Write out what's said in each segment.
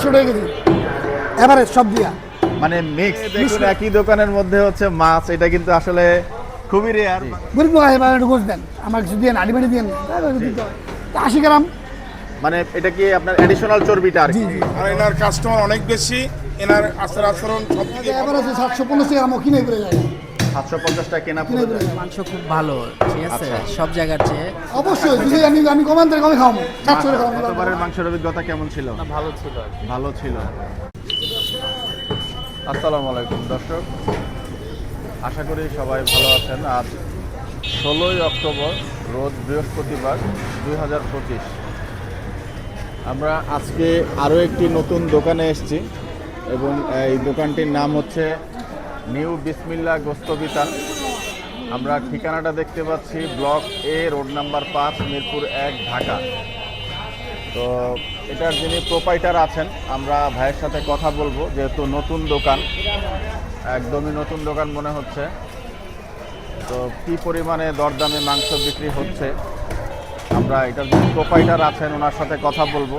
পাঁচশো টাকা KG. Average সব দিয়া। মানে মিক্স দেখুন একই দোকানের মধ্যে হচ্ছে মাছ এটা কিন্তু আসলে খুবই রেয়ার গরিব লোক এবার একটু গোছ দেন। আমার কিছু দিয়ে আড়ি বাড়ি দিয়ে আশি গ্রাম। মানে এটা কি আপনার অ্যাডিশনাল চর্বিটা আর কি? আর এনার কাস্টমার অনেক বেশি। এনার আচার আচরণ সব দিকে এবার আছে সাতশো পঞ্চাশ আমার কিনে করে যায়। সাতশো পঞ্চাশ টাকা কেনা পড়ে যায়। মাংস খুব ভালো ঠিক আছে? আচ্ছা। সব জায়গার চেয়ে। অবশ্যই যদি আমি আমি কমান থেকে কমে খাওয়াবো। সাতশো গতবারের মাংসের অভিজ্ঞতা কেমন ছিল? ভালো ছিল ভালো ছিল। আসসালামু আলাইকুম দর্শক। আশা করি সবাই ভালো আছেন। আজ ষোলোই অক্টোবর রোজ বৃহস্পতিবার দুই হাজার পঁচিশ। আমরা আজকে আরও একটি নতুন দোকানে এসেছি এবং এই দোকানটির নাম হচ্ছে নিউ বিসমিল্লা গোস্তবিতান আমরা ঠিকানাটা দেখতে পাচ্ছি ব্লক এ, রোড নাম্বার পাঁচ, মিরপুর এক, ঢাকা। তো এটার যিনি প্রোপাইটার আছেন, আমরা ভাইয়ের সাথে কথা বলব, যেহেতু নতুন দোকান, একদমই নতুন দোকান মনে হচ্ছে। তো কি পরিমাণে দরদামে মাংস বিক্রি হচ্ছে, আমরা এটার যিনি প্রোপাইটার আছেন, ওনার সাথে কথা বলব।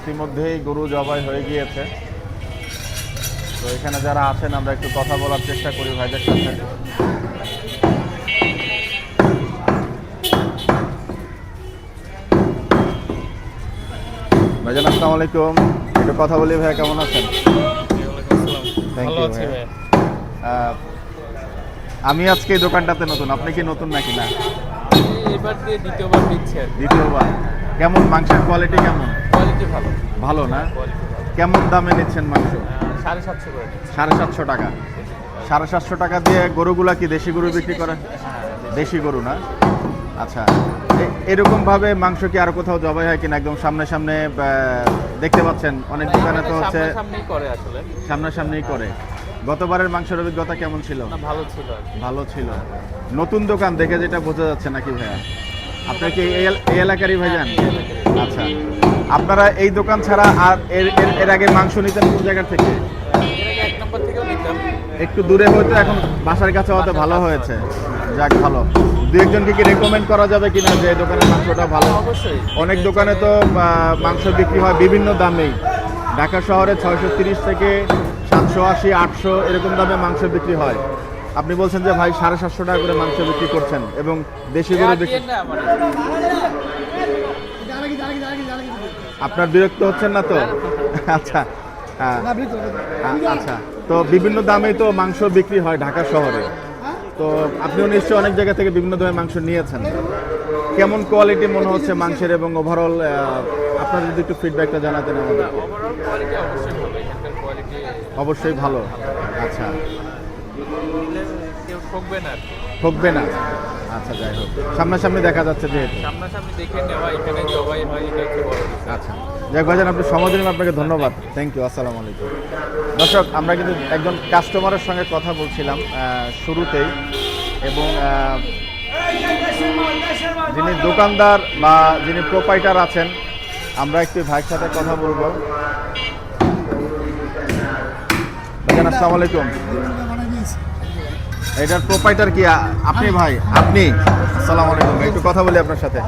ইতিমধ্যেই গরু জবাই হয়ে গিয়েছে। তো এখানে যারা আছেন আমরা একটু কথা বলার চেষ্টা করি ভাইদের সাথে। ভাইজান আসসালামু আলাইকুম। একটু কথা বলি ভাইয়া কেমন আছেন? থ্যাংক ইউ আমি আজকে এই দোকানটাতে নতুন। আপনি কি নতুন নাকি? না। এবার দিয়ে দ্বিতীয়বার দিচ্ছে দ্বিতীয়বার। কেমন? মাংসের কোয়ালিটি কেমন? কোয়ালিটি ভালো। ভালো না? কেমন দামে নিচ্ছেন মাংস? সাড়ে সাতশো করে সাড়ে সাতশো টাকা। সাড়ে সাতশো টাকা দিয়ে গরুগুলা কি দেশি গরু বিক্রি করেন দেশি গরু না? আচ্ছা। এরকমভাবে মাংস কি আর কোথাও জবাই হয় কিনা একদম সামনে সামনে দেখতে পাচ্ছেন? অনেক দোকানে তো হচ্ছে সামনাসামনিই করে করে। গতবারের মাংসের অভিজ্ঞতা কেমন ছিল? ভালো ছিল ভালো ছিল। নতুন দোকান দেখে যেটা বোঝা যাচ্ছে নাকি ভাইয়া? আপনার কি এই এল- এই এলাকারই ভাইজান? আচ্ছা। আপনারা এই দোকান ছাড়া আর এর এর- আগে মাংস নিতেন কোন জায়গা থেকে এর আগে এক নম্বর থেকেও নিতাম একটু দূরে হয়তো এখন বাসার কাছে হয়তো ভালো হয়েছে। যাক ভালো। দু একজনকে কি রেকমেন্ড করা যাবে কিনা যে এই দোকানের মাংসটা ভালো? অবশ্যই। অনেক দোকানে তো মাংস বিক্রি হয় বিভিন্ন দামেই। ঢাকা শহরে ছয়শো তিরিশ থেকে সাতশো আশি আটশো এরকম দামে মাংস বিক্রি হয়। আপনি বলছেন যে ভাই সাড়ে সাতশো টাকা করে মাংস বিক্রি করছেন এবং দেশি গরু বিক্রি মানে। আপনার বিরক্ত হচ্ছেন না তো? আচ্ছা। হ্যাঁ। আচ্ছা। তো বিভিন্ন দামে তো মাংস বিক্রি হয় ঢাকা শহরে। তো আপনিও নিশ্চয়ই অনেক জায়গা থেকে বিভিন্ন দামে মাংস নিয়েছেন। কেমন কোয়ালিটি মনে হচ্ছে মাংসের এবং ওভারঅল আপনার যদি একটু ফিডব্যাকটা জানাতেন আমাদের অবশ্যই ভালো আচ্ছা। ঠকবে না আচ্ছা যাই হোক। সামনাসামনি দেখা যাচ্ছে যেহেতু। সামনাসামনি দেখে নেওয়া এখানে জবাই হয়। আচ্ছা। যাক ভাইজান, আপনি সময় দিলেন, আপনাকে ধন্যবাদ। থ্যাংক ইউ আসসালামু আলাইকুম। দর্শক, আমরা কিন্তু একজন কাস্টমারের সঙ্গে কথা বলছিলাম শুরুতেই, এবং যিনি দোকানদার বা যিনি প্রোপাইটার আছেন, আমরা একটু ভাইয়ের সাথে কথা বলব। আসসালামু আলাইকুম। এটার প্রোপাইটার কি? আপনি ভাই, আপনি? আসসালামু আলাইকুম একটু কথা বলি আপনার সাথে।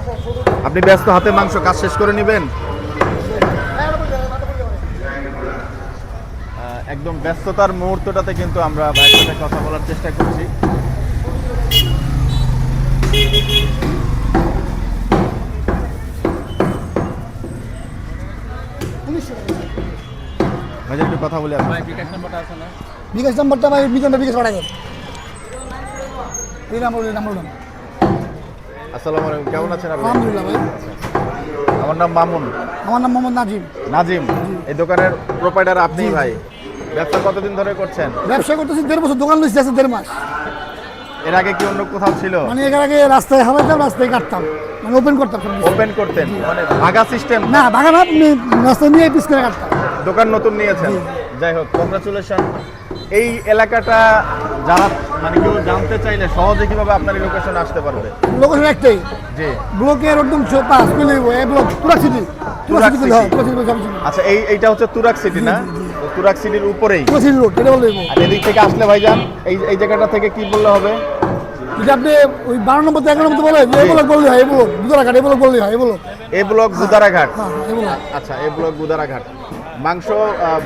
আপনি ব্যস্ত হাতে মাংস কাজ শেষ করে নেবেন? একদম ব্যস্ততার মুহূর্তটাতে কিন্তু আমরা ভাইয়ের সাথে কথা বলার চেষ্টা করছি। ভাই একটু কথা বলি আপনার ভাই বিকাশ নাম্বারটা বিকাশ নাম্বারটা ভাই বিকাশ বিকাশ পাঠাই দেন। এই নাম্বার এই নাম্বার আসসালামু আলাইকুম কেমন আছেন আপনি? আলহামদুলিল্লাহ ভাই। আমার নাম মামুন। আমার নাম মোহাম্মদ নাজিম। নাজিম। এই দোকানের প্রোপাইটার আপনি ভাই। ব্যবসা কতদিন ধরে করছেন? ব্যবসা করতেছি দেড় বছর দোকান লইছি আছে দেড় মাস। এর আগে কি অন্য কোথাও ছিল? মানে এখানে আগে রাস্তায় হারাইতাম রাস্তায় কাটতাম। মানে ওপেন করতাম ওপেন করতেন? মানে ভাগা সিস্টেম না ভাগা না আপনি রাস্তায় নিয়ে পিস করে কাটতাম। দোকান নতুন নিয়েছেন? যাই হোক কংগ্রাচুলেশন এই এলাকাটা যারা মানে কেউ জানতে চাইলে সহজে কীভাবে আপনার লোকেশন আসতে পারবে? লোকেশন একটাই। জি। ব্লকের একদম পাঁচ মিলে এই block Turag city Turag city আচ্ছা এই এইটা হচ্ছে তুরাক সিটি না? তুরাক সিটির উপরেই। এদিক থেকে আসলে ভাইজান এই এই জায়গাটা থেকে কি বললে হবে? আপনি ওই বারো নম্বর এগারো নম্বর বলে ব্লক বললে হয় ব্লক। ব্লক বললে হয় এই ব্লক। এ ব্লক গুদারাঘাট হ্যাঁ আচ্ছা এ ব্লক মাংস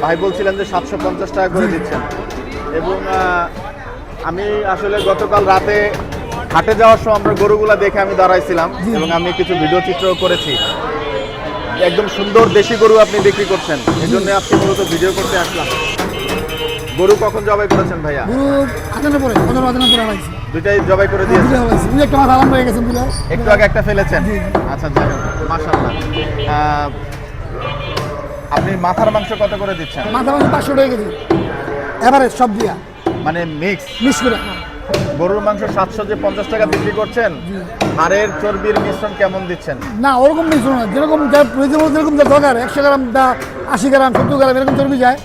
ভাই বলছিলেন যে সাতশো পঞ্চাশ টাকা করে দিচ্ছেন। এবং আমি আসলে গতকাল রাতে হাটে যাওয়ার সময় আমরা গরুগুলা দেখে আমি দাঁড়াইছিলাম এবং আমি কিছু ভিডিও চিত্র করেছি। একদম সুন্দর দেশি গরু আপনি বিক্রি করছেন। এই জন্য আজকে মূলত ভিডিও করতে আসলাম। গরু কখন জবাই করেছেন ভাইয়া? গরু পরে পরে দুইটাই জবাই করে দুই একটা আরাম হয়ে গেছে একটু আগে একটা ফেলেছেন? আচ্ছা যাই মাশাল্লাহ আহ, আপনি মাথার মাংস কত করে দিচ্ছেন? মাথা মাংস পাঁচশো টাকা কেজি। এবারে সব দিয়া। মানে মিক্স মিস করে গরুর মাংস সাতশো যে পঞ্চাশ টাকা বিক্রি করছেন হাড়ের চর্বির মিশ্রণ কেমন দিচ্ছেন? না ওরকম মিশ্রণ না যেরকম যা প্রয়োজন যেরকম যা দরকার একশো গ্রাম দা আশি গ্রাম সত্তর গ্রাম এরকম চর্বি যায়।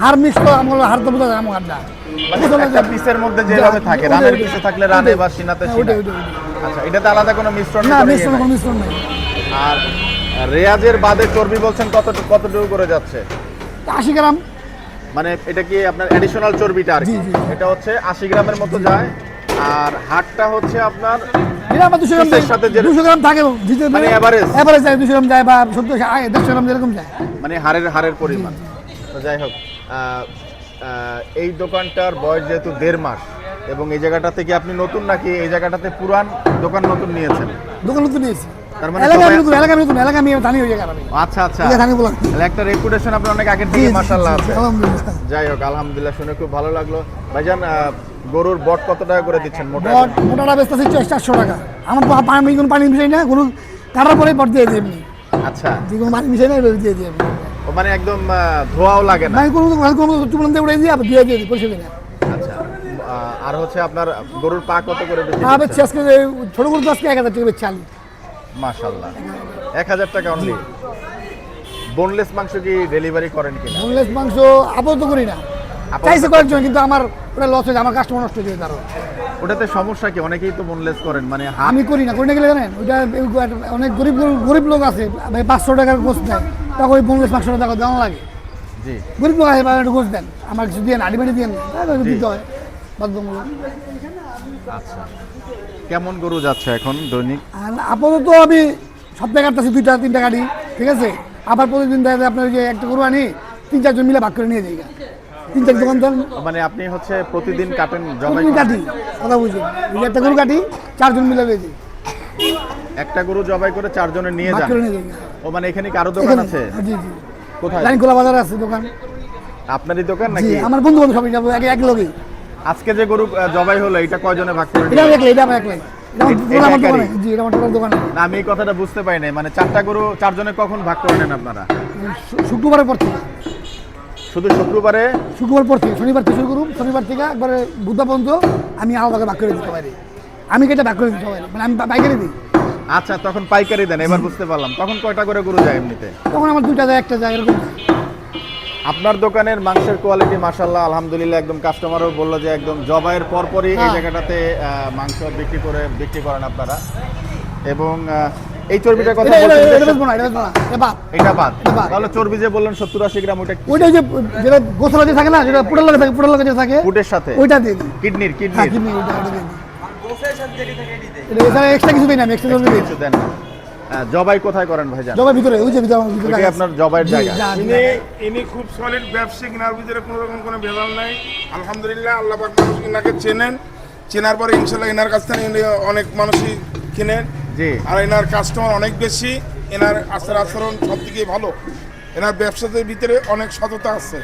হাড় মিক্স তো আমার হাড় তো বোঝা যায় আমার হাড়টা মানে একটা পিসের মধ্যে যেভাবে থাকে রানের পিসে থাকলে রানে বা সিনাতে হ্যাঁ। আচ্ছা এটাতে আলাদা কোনো মিশ্রণ না ইয়ে মিশ্রণ কোনো মিশ্রণ নেই। আর রেয়াজের বাদে চর্বি বলছেন কত কতটুকু করে যাচ্ছে? আশি গ্রাম। মানে এটা কি আপনার অ্যাডিশনাল চর্বিটা আর কি। এটা হচ্ছে আশি গ্রামের মতো যায় আর হাটটা হচ্ছে আপনার এটা দুশো গ্রাম সাথে দুশো গ্রাম থাকে মানে average? এভারেজ যায় দুশো গ্রাম যায় বা সত্তর দেড়শো গ্রাম যেরকম যায়। মানে পরিমাণ। তো যাই হোক এই দোকানটার বয়স যেহেতু দেড় মাস এবং এই জায়গাটা থেকে আপনি নতুন নাকি এই জায়গাটাতে পুরান দোকান নতুন নিয়েছেন? দোকান নতুন নিয়েছি। মানে আচ্ছা আচ্ছা। একটা রেপুটেশন আপনার অনেক আগের থেকে মাসাল্লাহ আছে। আলহামদুলিল্লাহ। যাই হোক আলহামদুলিল্লাহ শুনে খুব ভালো লাগল। ভাইজান গরুর বট কত টাকা করে দিচ্ছেন মোটা বট মোটাটা বেচতে আছে চারশো টাকা। আমার তো আমি কোনো পানি মিশাই না কোনো কাটার পরে বট দিয়ে দিই এমনি। আচ্ছা। কোনো পানি মিশাই না দিয়ে দিই ও মানে একদম ধোয়াও লাগে না? কোনো কোনো চুপলান দিয়ে উড়ে দিয়ে আবার দিয়ে দিয়ে দিই পয়সা দিই না আচ্ছা আর হচ্ছে আপনার গরুর পা কত করে বেশি পা বেচছি আজকে ছোটো করে তো আজকে এক হাজার টাকা বেচছি আলু। মাশাল্লাহ এক হাজার টাকা অনলি বোনলেস মাংস কি ডেলিভারি করেন কিনা? বোনলেস মাংস আপাতত করি না। চাইছে কয়েকজন কিন্তু আমার ওটা লস হয়ে যায় আমার কাস্টমার নষ্ট হয়ে যায় তারও ওটাতে সমস্যা কি? অনেকেই তো বোনলেস করেন মানে আমি করি না করি না গেলে জানেন? ওইটা অনেক গরিব গরিব- লোক আছে ভাই পাঁচশো টাকার গোস দেয় তখন ওই বোনলেস পাঁচশো টাকা দেওয়া লাগে। জি। গরিব লোক আছে ভাই একটু গোস দেন আমার কিছু দিয়ে আড়ি বাড়ি দিয়ে দিতে হয় বাধ্যতামূলক। আচ্ছা। কেমন গরু যাচ্ছে এখন দৈনিক? আপাতত আমি সপ্তাহে কাটতেছি দুইটা তিনটা গাড়ি ঠিক আছে? আবার প্রতিদিন দেখা যায় আপনার যে একটা গরু আনি তিন চারজন মিলে ভাগ করে নিয়ে যাই। তিন চার দোকানদার মানে আপনি হচ্ছে প্রতিদিন কাটেন জবাই কাটি কথা বুঝি। একটা গরু কাটি চারজন মিলে বেজি একটা গরু জবাই করে চারজনে নিয়ে যান? ও মানে এখানে কারও দোকান আছে? জি জি। কোথায়? লাইনখোলা বাজার আছে দোকান। আপনারই দোকান নাকি? আমার বন্ধু বান্ধব সবাই যাব এক এক লোকই আজকে যে গরু জবাই হলো এটা কয়জনে ভাগ করে এটা? একলাই এটা আমার একলাই? দোকানে দোকানে। আমি এই কথাটা বুঝতে পারি নাই। মানে চারটা গরু চারজনে কখন ভাগ করে নেন আপনারা? শুক্রবারের পর থেকে শুধু শুক্রবারে? শুক্রবার পর থেকে শনিবার থেকে শুরু করুন শনিবার থেকে একবারে বুধবার পর্যন্ত আমি আলাদা করে ভাগ করে দিতে পারি। আমি কেটে ভাগ করে দিতে পারি? মানে আমি বাইকারি দিই। আচ্ছা তখন পাইকারি দেন এবার বুঝতে পারলাম। তখন কয়টা করে গরু যায় এমনিতে? তখন আমার দুইটা যায় একটা যায় এরকম। আপনার দোকানের মাংসের কোয়ালিটি মাশাল্লাহ আলহামদুলিল্লাহ একদম কাস্টমারও বলল যে একদম জবাইয়ের পরপরই এই হ্যাঁ। জায়গাটাতে মাংস বিক্রি করে বিক্রি করেন আপনারা। এবং এই চর্বিটার কথা এটা বলছেন বেচবো না এটা বেচবো না এটা বাদ এটা বাদ। এটা বাদ। তাহলে চর্বি যে বললেন সত্তর আশি গ্রাম ওইটা কি? ওইটা ওই যে যেটা গোসল যে থাকে না যেটা পুটার লাগে থাকে পুটার লাগে যে থাকে ফুটের সাথে? ওইটা দিয়ে দিই কিডনির হ্যাঁ কিডনির। কিডনি ওইটা ওইটা দিয়ে দিই এটা এছাড়া এক্সট্রা কিছু দিই না এক্সট্রা চর্বি দিই। কিছু দেন না। আহ, জবাই কোথায় করেন ভাইজান? জবা ভিতরে ওই যে ভিতরে আপনার জবাইয়ের জায়গা? ইনি ইনি খুব সলিড ব্যবসায়িক ইনার ভিতরে কোনো রকম কোনো ভেজাল নাই। আলহামদুলিল্লাহ আল্লাহ পাক মানুষ ইনাকে চেনেন। চেনার পরে ইনশাল্লাহ এনার কাছ থেকে অনেক মানুষই কিনেন। আর এনার কাস্টমার অনেক বেশি এনার আচার আচরণ সব থেকে ভালো। এনার ব্যবসাদের ভিতরে অনেক সততা আছে।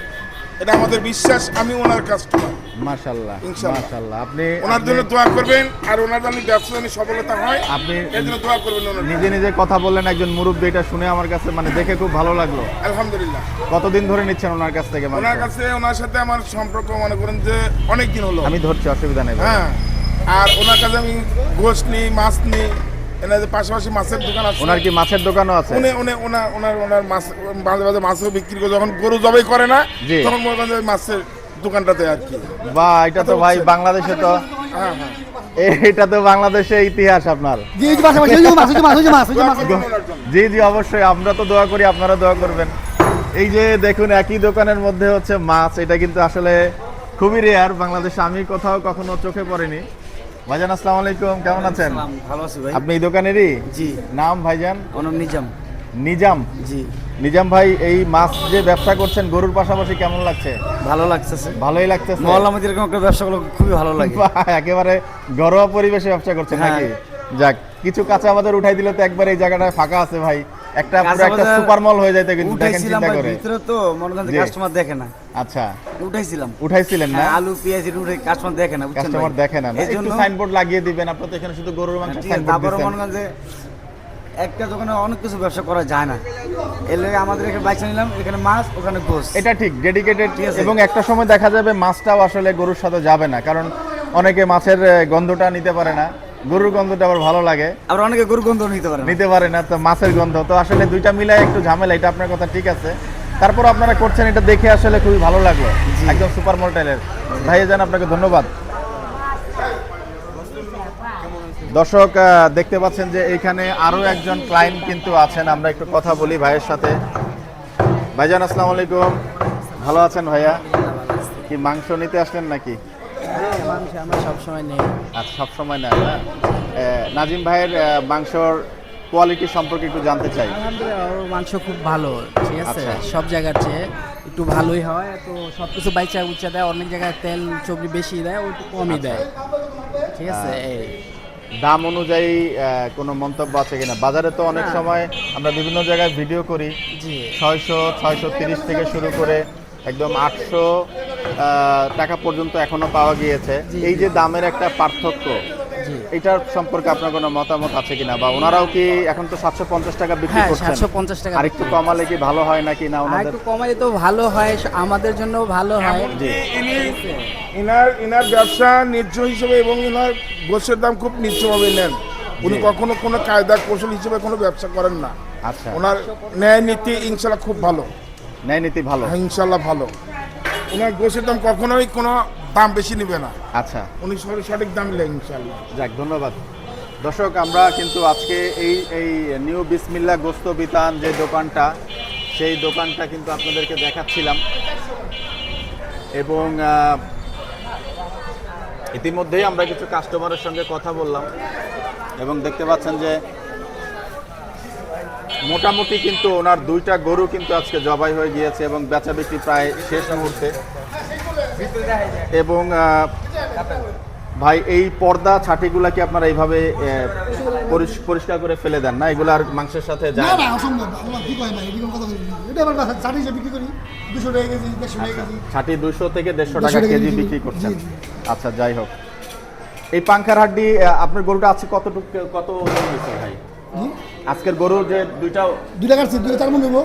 এটা আমাদের বিশ্বাস আমি ওনার কাস্টমার মাশাল্লাহ ইনশাআল্লাহ। মাশাল্লাহ আপনি ওনার জন্য দোয়া করবেন আর ওনার জন্য ব্যবসা যেন সফলতা হয় আপনি এর জন্য দোয়া করবেন ওনার নিজে নিজে কথা বললেন একজন মুরব্বী এটা শুনে আমার কাছে মানে দেখে খুব ভালো লাগল। আলহামদুলিল্লাহ। কতদিন ধরে নিচ্ছেন ওনার কাছ থেকে ওনার কাছে ওনার সাথে আমার সম্পর্ক মনে করেন যে অনেক দিন হলো। আমি ধরছি অসুবিধা নেই হ্যাঁ আর ওনার কাছে আমি গোশ নিই মাছ নিই পাশাপাশি মাছের দোকান আছে ওনার কি মাছের দোকানও আছে? উনি উনি ওনার ওনার ওনার মাছ মাঝে মাঝে মাছও বিক্রি করে যখন গরু জবাই করে না তখন মনে করেন মাছের দোকানটাতে আর কি। বা এটা তো ভাই বাংলাদেশে তো হ্যাঁ হ্যাঁ। এটা তো বাংলাদেশে ইতিহাস আপনার। জি। জি জি অবশ্যই আমরা তো দোয়া করি আপনারা দোয়া করবেন। এই যে দেখুন একই দোকানের মধ্যে হচ্ছে মাছ এটা কিন্তু আসলে খুবই রেয়ার বাংলাদেশে আমি কোথাও কখনো চোখে পড়েনি। ভাইজান আসসালামু আলাইকুম কেমন আছেন? ভালো আছি ভাই। আপনি এই দোকানেরই? জি। নাম ভাইজান? অনম নিজাম। নিজাম? জি। নিজাম ভাই এই মাছ যে ব্যবসা করছেন গরুর পাশাপাশি কেমন লাগছে? ভালো লাগছে ভালোই লাগছে মহল্লা মধ্যে এরকম একটা ব্যবসা করলে খুবই ভালো লাগে। একেবারে ঘরোয়া পরিবেশে ব্যবসা করছেন হ্যাঁ। নাকি? যাক কিছু কাঁচা বাজার উঠাই দিলে তো একবার এই জায়গাটায় ফাঁকা আছে ভাই। একটা পুরো একটা সুপার মল হয়ে যাইতে কিন্তু দেখেন চিন্তা করে। ভিতরে তো মনে কাস্টমার দেখে না। আচ্ছা। উঠাইছিলাম। উঠাইছিলেন না? হ্যাঁ, আলু পেঁয়াজ উঠে কাস্টমার দেখে না বুঝছেন কাস্টমার দেখে না। একটু সাইনবোর্ড লাগিয়ে দিবেন আপনার তো এখানে শুধু গরুর মাংস সাইনবোর্ড তারপরে মনে যে একটা দোকানে অনেক কিছু ব্যবসা করা যায় না। এর লেগে আমাদের এখানে বাইক নিলাম এখানে মাছ ওখানে গোস। এটা ঠিক ডেডিকেটেড এবং একটা সময় দেখা যাবে মাছটাও আসলে গরুর সাথে যাবে না কারণ অনেকে মাছের গন্ধটা নিতে পারে না। গরুর গন্ধটা আবার ভালো লাগে। আবার অনেকে গরুর গন্ধ নিতে পারে নিতে পারে না তো মাছের গন্ধ। তো আসলে দুইটা মিলাই একটু ঝামেলা এটা আপনার কথা ঠিক আছে। তারপর আপনারা করছেন এটা দেখে আসলে খুবই ভালো লাগল। একদম সুপার মডেলের ভাইয়া জান আপনাকে ধন্যবাদ। দর্শক দেখতে পাচ্ছেন যে এখানে আরও একজন ক্লায়েন্ট কিন্তু আছেন। আমরা একটু কথা বলি ভাইয়ের সাথে। ভাইজান আসসালামু আলাইকুম। ভালো আছেন ভাইয়া? কি মাংস নিতে আসলেন নাকি? মানুষ আমরা সবসময় নেই আচ্ছা সব সময় না? নাজিম ভাইয়ের মাংসর কোয়ালিটি সম্পর্কে একটু জানতে চাই। আলহামদুলিল্লাহ ওর মাংস খুব ভালো ঠিক আছে? আচ্ছা। সব জায়গার চেয়ে একটু ভালোই হয় তো সব কিছু বাইচা উচ্চা দেয় অনেক জায়গায় তেল চর্বি বেশি দেয় ও একটু কমই দেয় ঠিক আছে? এই। দাম অনুযায়ী কোনো মন্তব্য আছে কিনা? বাজারে তো অনেক সময় আমরা বিভিন্ন জায়গায় ভিডিও করি। ছয়শো ছয়শো তিরিশ থেকে শুরু করে একদম আটশো টাকা পর্যন্ত এখনও পাওয়া গিয়েছে। এই যে দামের একটা পার্থক্য এটার সম্পর্কে আপনার কোনো মতামত আছে কিনা? বা ওনারাও কি এখন তো সাতশো পঞ্চাশ টাকা বিক্রি হ্যাঁ করছেন? সাতশো পঞ্চাশ টাকা আর একটু কমালে কি ভালো হয় নাকি না ওনাদের? একটু কমালে তো ভালো হয় আমাদের জন্য ভালো হয়। ইনি ইনার ইনার ব্যবসা ন্যায্য হিসেবে এবং ইনার গোছের দাম খুব ন্যায্যভাবে নেন। উনি কখনো কোনো কায়দা কৌশল হিসেবে কোনো ব্যবসা করেন না। আচ্ছা। ওনার ন্যায় নীতি ইনশাল্লাহ খুব ভালো। ন্যায় নীতি ভালো। হ্যাঁ ইনশাল্লাহ ভালো। ওনার গোছের দাম কখনোই কোনো দাম বেশি নেবে না। আচ্ছা। উনি সঠিক- সঠিক দাম নেন ইনশাল্লাহ যাক ধন্যবাদ। দর্শক আমরা কিন্তু আজকে এই এই নিউ বিসমিল্লা গোস্ত বিতান যে দোকানটা সেই দোকানটা কিন্তু আপনাদেরকে দেখাচ্ছিলাম। এবং ইতিমধ্যেই আমরা কিছু কাস্টমারের সঙ্গে কথা বললাম। এবং দেখতে পাচ্ছেন যে মোটামুটি কিন্তু ওনার দুইটা গরু কিন্তু আজকে জবাই হয়ে গিয়েছে এবং বেচা বিক্রি প্রায় শেষ মুহূর্তে। এবং ভাই এই পর্দা ছাটিগুলা কি আপনারা এইভাবে পরিষ্কার করে ফেলে দেন না? এগুলো আর মাংসের সাথে যায় না অসম্ভব। আমার কি কয় ভাই? এরকম কথা বলি এটা আমার কাছে চাটি হিসেবে বিক্রি করি। দুশো টাকা কেজি দেড়শো টাকা কেজি। ছাটি দুইশো থেকে দেড়শো 150 টাকা কেজি। বিক্রি করছেন। আচ্ছা যাই হোক। এই পাংখার হাড্ডি আপনার গরুটা আছে কতটুকু কত ওজন হয়েছে ভাই? আজকের গরুর যে দুইটা দুইটা কাটছি দুইটা চার মন দেবো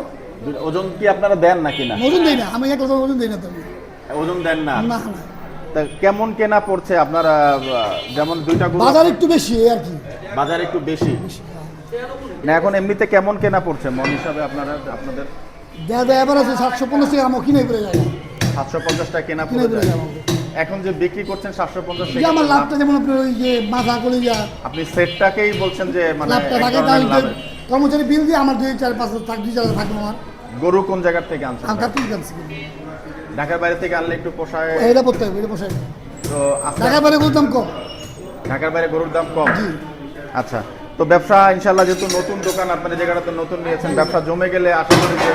ওজন কি আপনারা দেন নাকি না? ওজন দেই না আমি এক ওজন দেই না তো। ওজন দেন না? না না। তা কেমন কেনা পড়ছে আপনারা যেমন দুইটা গরু বাজার একটু বেশি আর কি। বাজার একটু বেশি। না এখন এমনিতে কেমন কেনা পড়ছে? মন হিসাবে আপনারা আপনাদের? দেয়া দেয়া এবার আছে সাতশো পঞ্চাশ টাকা আমার কিনে পড়ে যায়। সাতশো পঞ্চাশ টাকা কেনা পড়ে যায়। এখন যে বিক্রি করছেন সাতশো পঞ্চাশ যে আমার লাভটা যেমন আপনার ওই যে মাথা করে যা। আপনি সেটটাকেই বলছেন যে মানে লাভটা থাকে তাহলে কর্মচারী বিল দিয়ে আমার দুই চার পাঁচ থাক দুই চার থাকবে আমার। গরু কোন জায়গার থেকে আনছেন আর ভাই? কাটতে ঢাকার বাইরে থেকে আনলে একটু পোষায় এটা করতে হবে এটা পোষায় তো আজকে ঢাকা বাইরে বলতাম কম। ঢাকার বাইরে গরুর দাম কম? জি। আচ্ছা। তো ব্যবসা ইনশাল্লাহ যেহেতু নতুন দোকান আপনার জায়গাটাতে নতুন নিয়েছেন ব্যবসা জমে গেলে আশা করি যে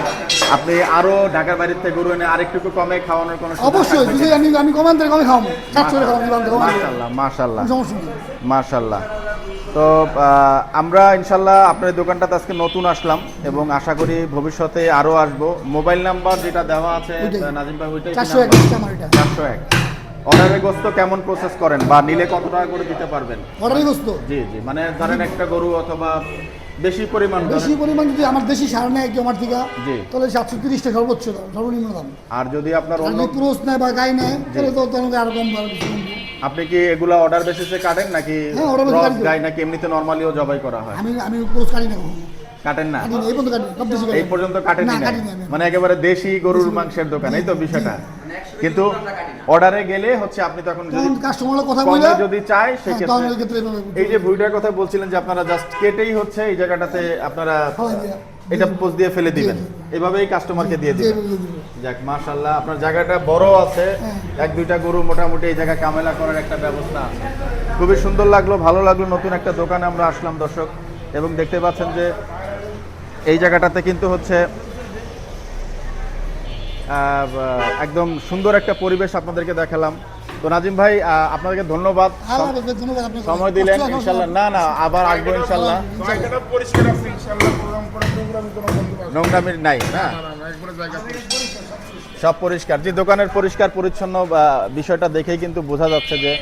আপনি আরও ঢাকার বাইরের থেকে গরু এনে আরেকটু কমে খাওয়ানোর কোনো অবশ্যই আমি আমি কমান থেকে কমে খাওয়াবো। মাশাল্লাহ মাশাল্লাহ মাশাল্লাহ তো আমরা ইনশাল্লাহ আপনার দোকানটাতে আজকে নতুন আসলাম এবং আশা করি ভবিষ্যতে আরও আসব। মোবাইল নাম্বার যেটা দেওয়া আছে। নাজিম ভাই ওইটাই চারশো এক। অর্ডারের গোস্ত কেমন প্রসেস করেন? বা নিলে কত টাকা করে দিতে পারবেন? বস্তু জি জি। মানে ধরেন একটা গরু অথবা বেশি পরিমাণ বেশি পরিমাণ যদি আমার দেশি সার নেয় কেউ আমার থেকে জি। তাহলে সাতশো তিরিশ টাকা সর্বোচ্চ দাম সর্বনিম্ন দাম। আর যদি আপনার অন্য ক্রোস নেয় বা গাই নেয় তাহলে তো তোমাকে আরও কম। আপনি কি এগুলা অর্ডার বেসিসে কাটেন নাকি হ্যাঁ, ক্রস গাই নাকি এমনিতে নরমালিও জবাই করা হয়? আমি আমি ক্রোস কাটি না কাটেন না? এই পর্যন্ত এই পর্যন্ত কাটেনি না মানে একেবারে দেশি গরুর মাংসের দোকান এই তো বিষয়টা। কিন্তু অর্ডারে গেলে হচ্ছে আপনি তখন যদি কাস্টমারের কথা বলে যদি চায় হ্যাঁ, সেক্ষেত্রে ক্ষেত্রে এই যে ভুইটার কথা বলছিলেন যে আপনারা জাস্ট কেটেই হচ্ছে এই জায়গাটাতে আপনারা এটা পোস্ট দিয়ে ফেলে দিবেন। এভাবেই কাস্টমারকে দিয়ে দিবেন। যাক মাশাল্লাহ আপনার জায়গাটা বড় আছে। হ্যাঁ। এক দুইটা গরু মোটামুটি এই জায়গায় কামেলা করার একটা ব্যবস্থা আছে। খুবই সুন্দর লাগল ভালো লাগল নতুন একটা দোকানে আমরা আসলাম দর্শক। এবং দেখতে পাচ্ছেন যে এই জায়গাটাতে কিন্তু হচ্ছে একদম সুন্দর একটা পরিবেশ আপনাদেরকে দেখালাম। তো নাজিম ভাই আপনাদেরকে ধন্যবাদ। ধন্যবাদ আপনাকে। সময় দিলেন ইনশাল্লাহ। না না আবার আসব ইনশাল্লাহ। জায়গাটা পরিষ্কার আছে ইনশাআল্লাহ প্রোগ্রাম করে প্রোগ্রামে কোনো বন্ধু বান্ধব নোংরামির নাই না? না, না, একবারে জায়গা পরিষ্কার। সব পরিষ্কার। যে দোকানের পরিষ্কার পরিচ্ছন্ন বিষয়টা দেখেই কিন্তু বোঝা যাচ্ছে যে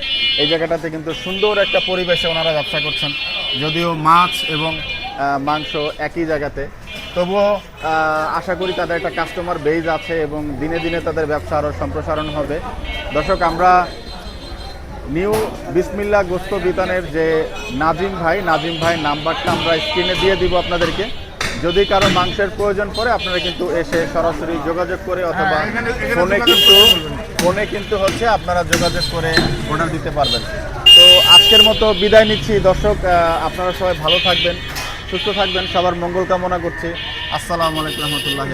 এই জায়গাটাতে কিন্তু সুন্দর একটা পরিবেশে ওনারা ব্যবসা করছেন। যদিও মাছ এবং আহ, মাংস একই জায়গাতে। তবুও আশা করি তাদের একটা কাস্টমার বেজ আছে এবং দিনে দিনে তাদের ব্যবসা আরও সম্প্রসারণ হবে। দর্শক আমরা নিউ বিসমিল্লা গোস্ত বিতানের যে নাজিম ভাই নাজিম ভাই নাম্বারটা আমরা স্ক্রিনে দিয়ে দিব আপনাদেরকে। যদি কারও মাংসের প্রয়োজন পড়ে আপনারা কিন্তু এসে সরাসরি যোগাযোগ করে অথবা হ্যাঁ, ফোনে কিন্তু ফোনে কিন্তু হচ্ছে আপনারা যোগাযোগ করে অর্ডার দিতে পারবেন। তো আজকের মতো বিদায় নিচ্ছি। দর্শক আপনারা সবাই ভালো থাকবেন। সুস্থ থাকবেন সবার মঙ্গল কামনা করছি। আসসালামু আলাইকুম রহমতুল্লাহ